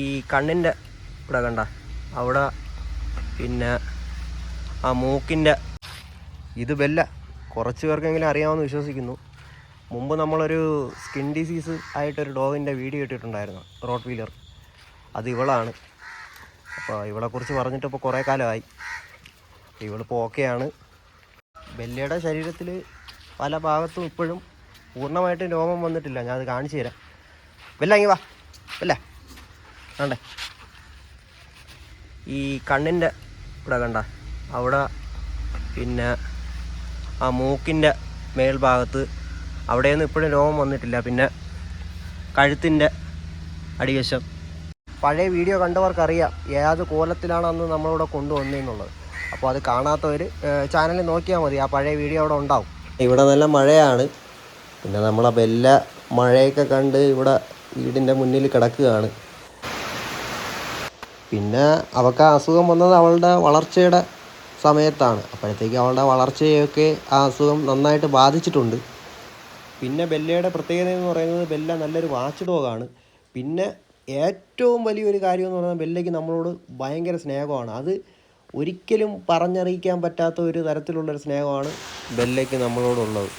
ഈ കണ്ണിന്റെ ഇവിടെ കണ്ട അവിടെ പിന്നെ ആ മൂക്കിന്റെ ഇത് ബെല്ല കുറച്ച് പേർക്കെങ്കിലും അറിയാമെന്ന് വിശ്വസിക്കുന്നു. മുമ്പ് നമ്മളൊരു സ്കിൻ ഡിസീസ് ആയിട്ടൊരു ഡോഗിന്റെ വീഡിയോ ഇട്ടിട്ടുണ്ടായിരുന്നു റോട്ട് വീലർ അത് ഇവളാണ്. അപ്പോൾ ഇവളെക്കുറിച്ച് പറഞ്ഞിട്ട് ഇപ്പോൾ കുറേ കാലമായി. ഇവളിപ്പോൾ ഓക്കെയാണ്. ബെല്ലയുടെ ശരീരത്തിൽ പല ഭാഗത്തും ഇപ്പോഴും പൂർണമായിട്ടും രോമം വന്നിട്ടില്ല. ഞാൻ അത് കാണിച്ചു തരാം. ബെല്ല വാ. ബെല്ല. കണ്ടേ. ഈ കണ്ണിന്റെ ഇവിടെ കണ്ട അവിടെ പിന്നെ ആ മൂക്കിന്റെ മേൽഭാഗത്ത് അവിടെയൊന്നും ഇപ്പോഴും രോമം വന്നിട്ടില്ല പിന്നെ കഴുത്തിന്റെ അടിവശം. പഴയ വീഡിയോ കണ്ടവർക്കറിയാം ഏത് കോലത്തിലാണ് അന്ന് നമ്മളിവിടെ കൊണ്ടുവന്നതെന്നുള്ളത്. അപ്പോൾ അത് കാണാത്തവർ ചാനലിൽ നോക്കിയാൽ മതി ആ പഴയ വീഡിയോ അവിടെ ഉണ്ടാവും. ഇവിടെ നല്ല മഴയാണ്. പിന്നെ നമ്മളെ എല്ലാ മഴയൊക്കെ കണ്ട് ഇവിടെ വീടിന്റെ മുന്നിൽ കിടക്കുകയാണ്. പിന്നെ അവൾക്ക് ആ അസുഖം വന്നത് അവളുടെ വളർച്ചയുടെ സമയത്താണ്. അപ്പോഴത്തേക്ക് അവളുടെ വളർച്ചയൊക്കെ ആ അസുഖം നന്നായിട്ട് ബാധിച്ചിട്ടുണ്ട്. പിന്നെ ബെല്ലയുടെ പ്രത്യേകത എന്ന് പറയുന്നത് ബെല്ല നല്ലൊരു വാച്ച് ഡോഗാണ് പിന്നെ ഏറ്റവും വലിയൊരു കാര്യം എന്ന് പറയുന്നത് ബെല്ലയ്ക്ക് നമ്മളോട് ഭയങ്കര സ്നേഹമാണ്. അത് ഒരിക്കലും പറഞ്ഞറിയിക്കാൻ പറ്റാത്ത ഒരു തരത്തിലുള്ളൊരു സ്നേഹമാണ് ബെല്ലയ്ക്ക് നമ്മളോടുള്ളത്.